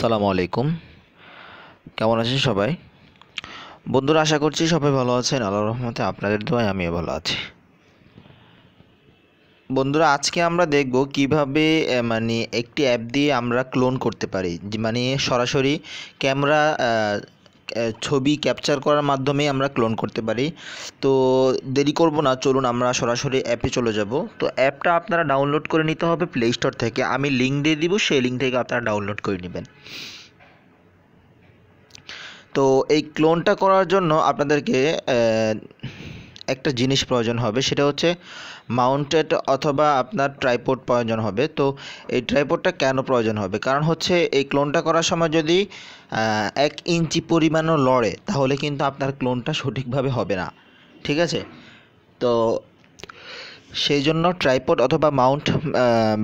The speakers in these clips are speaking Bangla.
সালামু আলাইকুম। কেমন আছেন সবাই? বন্ধুরা, আশা করছি সবাই ভালো আছেন। আল্লাহর রহমতে আপনাদের দোয়ায় আমিও ভালো আছি। বন্ধুরা, আজকে আমরা দেখব কীভাবে মানে একটি অ্যাপ দিয়ে আমরা ক্লোন করতে পারি। মানে সরাসরি ক্যামেরা ছবি ক্যাপচার করার মাধ্যমে আমরা ক্লোন করতে পারি। তো দেরি করব না, চলুন আমরা সরাসরি অ্যাপে চলে যাব। তো অ্যাপটা আপনারা ডাউনলোড করে নিতে হবে প্লে স্টোর থেকে। আমি লিঙ্ক দিয়ে দিব, সেই লিঙ্ক থেকে আপনারা ডাউনলোড করে নেবেন। তো এই ক্লোনটা করার জন্য আপনাদেরকে একটা জিনিস প্রয়োজন হবে, সেটা হচ্ছে মাউন্টেড অথবা আপনার ট্রাইপড প্রয়োজন হবে। তো এই ট্রাইপডটা কেন প্রয়োজন হবে? কারণ হচ্ছে এই ক্লোনটা করার সময় যদি এক ইঞ্চি পরিমাণও লড়ে, তাহলে কিন্তু আপনার ক্লোনটা সঠিকভাবে হবে না। ঠিক আছে? তো সেই জন্য ট্রাইপড অথবা মাউন্ট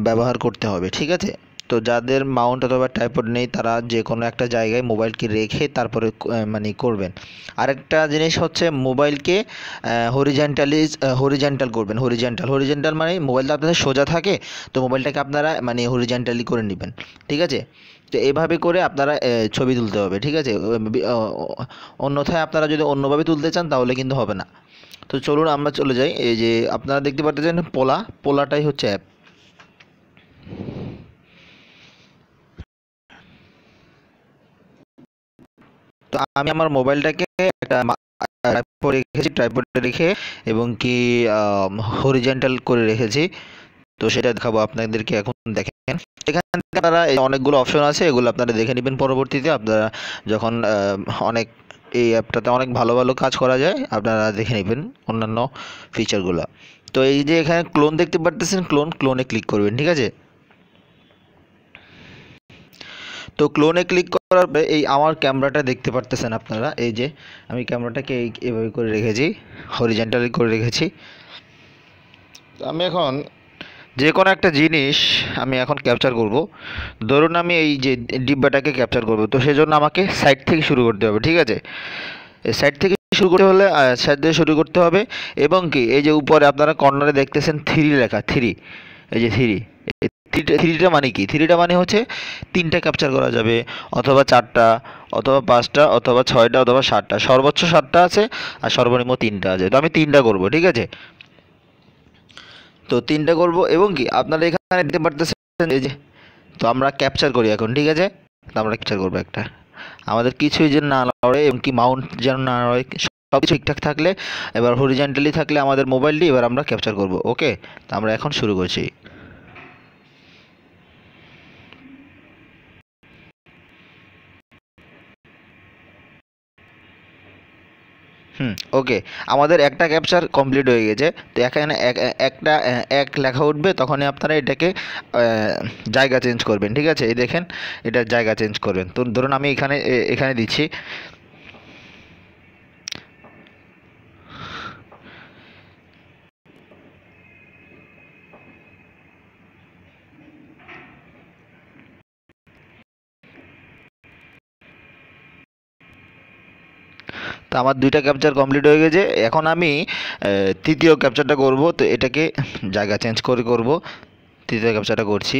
ব্যবহার করতে হবে, ঠিক আছে? তো যাদের মাউন্ট অথবা ট্রাইপড নেই, তারা যে কোনো একটা জায়গায় মোবাইলকে রেখে তারপরে মানে করবেন। আরেকটা জিনিস হচ্ছে মোবাইলকে হরিজেন্টালি হরিজেন্টাল করবেন। হরিজেন্টাল হরিজেন্টাল মানে মোবাইলটা আপনাদের সোজা থাকে, তো মোবাইলটাকে আপনারা মানে হরিজেন্টালি করে নেবেন। ঠিক আছে? তো এভাবে করে আপনারা ছবি তুলতে হবে, ঠিক আছে? অন্যথায় আপনারা যদি অন্যভাবে তুলতে চান, তাহলে কিন্তু হবে না। তো চলুন আমরা চলে যাই। এই যে আপনারা দেখতে পাচ্ছেন, পোলা। পোলাটাই হচ্ছে অ্যাপ তো আমি আমার মোবাইলটাকে একটা রেখেছি ট্রাইপডে রেখে এবং কি হরিজেন্টাল করে রেখেছি। তো সেটা দেখাবো আপনাদেরকে এখন দেখেন। এখান থেকে এই অনেকগুলো অপশন আছে, এগুলো আপনারা দেখে নেবেন পরবর্তীতে। আপনারা যখন অনেক এই অ্যাপটাতে অনেক ভালো ভালো কাজ করা যায়, আপনারা দেখে নেবেন অন্যান্য ফিচারগুলো তো এই যে এখানে ক্লোন দেখতে পারতেছেন ক্লোন ক্লোনে ক্লিক করবেন, ঠিক আছে? তো ক্লোনে ক্লিক করার পরে এই আমার ক্যামেরাটা দেখতে পারতেছেন আপনারা। এই যে আমি ক্যামেরাটাকে এই, এভাবে করে রেখেছি হরিজেন্টালি করে রেখেছি। আমি এখন যে কোনো একটা জিনিস আমি এখন ক্যাপচার করব। ধরুন আমি এই যে ডিব্বাটাকে ক্যাপচার করব, তো সেজন্য আমাকে সাইড থেকে শুরু করতে হবে, ঠিক আছে? সাইড থেকে শুরু করতে হলে সাইড থেকে শুরু করতে হবে এবং কি, এই যে উপরে আপনারা কর্নারে দেখতেছেন থ্রি লেখা থ্রি এই যে থ্রি থ্রিটা মানে কি? থ্রিটা মানে হচ্ছে তিনটা ক্যাপচার করা যাবে, অথবা চারটা, অথবা পাঁচটা, অথবা ছয়টা, অথবা সাতটা। সর্বোচ্চ সাতটা আছে আর সর্বনিম্ন তিনটা আছে। তো আমি তিনটা করব, ঠিক আছে? তো তিনটা করব এবং কি, আপনারা এখানে দেখতে পারতেছেন এই যে, তো আমরা ক্যাপচার করি এখন, ঠিক আছে? তো আমরা ক্যাপচার করব একটা। আমাদের কিছুই যেন না লড়ে এবং কি মাউন্ট যেন না লড়ে সব কিছু ঠিকঠাক থাকলে, এবার হরিজেন্টালি থাকলে আমাদের মোবাইলটি এবার আমরা ক্যাপচার করব ওকে তো আমরা এখন শুরু করছি। হুম। ওকে আমাদের একটা ক্যাপচার কমপ্লিট হয়ে গেছে। তো এখানে এক এক- একটা, এক লেখা উঠবে, তখনই আপনারা এটাকে জায়গা চেঞ্জ করবেন, ঠিক আছে? এই দেখেন, এটা জায়গা চেঞ্জ করবেন। তো ধরুন আমি এখানে এখানে দিচ্ছি। তো আমার দুইটা ক্যাপচার কমপ্লিট হয়ে গেছে। এখন আমি তৃতীয় ক্যাপচারটা করব। তো এটাকে জায়গা চেঞ্জ করে করব। তৃতীয় ক্যাপচারটা করছি।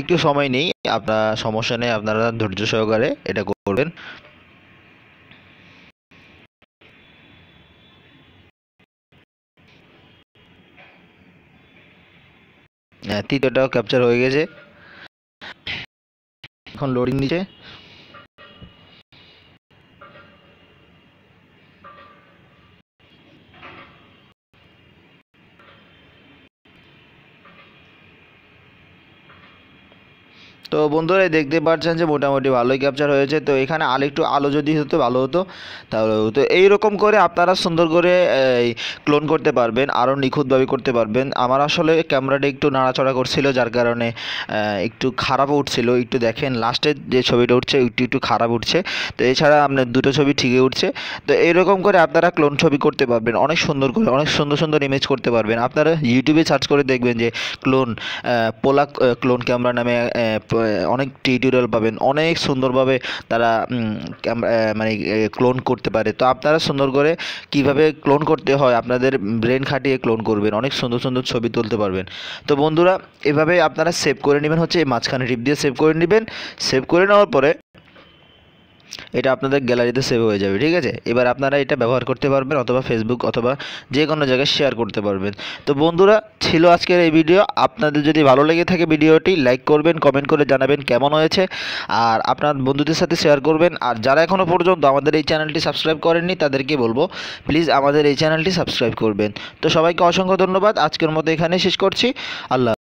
একটু সময় নেই, আপনার সমস্যা নেই, আপনারা ধৈর্য সহকারে এটা করবেন। তৃতীয়টাও ক্যাপচার হয়ে গেছে। এখন লোডিং নিচে তো বন্ধুরা, দেখতে পাচ্ছেন যে মোটামুটি ভালোই ক্যাপচার হয়েছে। তো এখানে আর একটু আলো যদি হতো, ভালো হতো। তাহলে তো এইরকম করে আপনারা সুন্দর করে ক্লোন করতে পারবেন আরও নিখুঁতভাবে করতে পারবেন। আমার আসলে ক্যামেরাটা একটু নাড়াচড়া করছিল, যার কারণে একটু খারাপ উঠছিল। একটু দেখেন লাস্টের যে ছবিটা উঠছে, একটু একটু খারাপ উঠছে। তো এছাড়া আপনার দুটো ছবি ঠিকই উঠছে। তো এইরকম করে আপনারা ক্লোন ছবি করতে পারবেন। অনেক সুন্দর করে, অনেক সুন্দর সুন্দর ইমেজ করতে পারবেন। আপনারা ইউটিউবে সার্চ করে দেখবেন যে ক্লোন পোলা ক্লোন ক্যামেরা নামে অনেক টিউটোরিয়াল পাবেন, অনেক সুন্দরভাবে তারা মানে ক্লোন করতে পারে। তো আপনারা সুন্দর করে কীভাবে ক্লোন করতে হয়, আপনাদের ব্রেন খাটিয়ে ক্লোন করবেন, অনেক সুন্দর সুন্দর ছবি তুলতে পারবেন। তো বন্ধুরা, এভাবে আপনারা সেভ করে নেবেন, হচ্ছে এই মাঝখানে টিপ দিয়ে সেভ করে নেবেন। সেভ করে নেওয়ার পরে এটা আপনাদের গ্যালারিতে সেভ হয়ে যাবে, ঠিক আছে? এবার আপনারা এটা ব্যবহার করতে পারবেন অথবা ফেসবুক অথবা যে কোনো জায়গায় শেয়ার করতে পারবেন। তো বন্ধুরা, ছিল আজকের এই ভিডিও আপনাদের যদি ভালো লেগে থাকে ভিডিওটি লাইক করবেন কমেন্ট করে জানাবেন কেমন হয়েছে। আর আপনার বন্ধুদের সাথে শেয়ার করবেন। আর যারা এখনও পর্যন্ত আমাদের এই চ্যানেলটি সাবস্ক্রাইব করেননি, তাদেরকে বলব প্লিজ আমাদের এই চ্যানেলটি সাবস্ক্রাইব করবেন। তো সবাইকে অসংখ্য ধন্যবাদ। আজকের মতো এখানেই শেষ করছি। আল্লাহ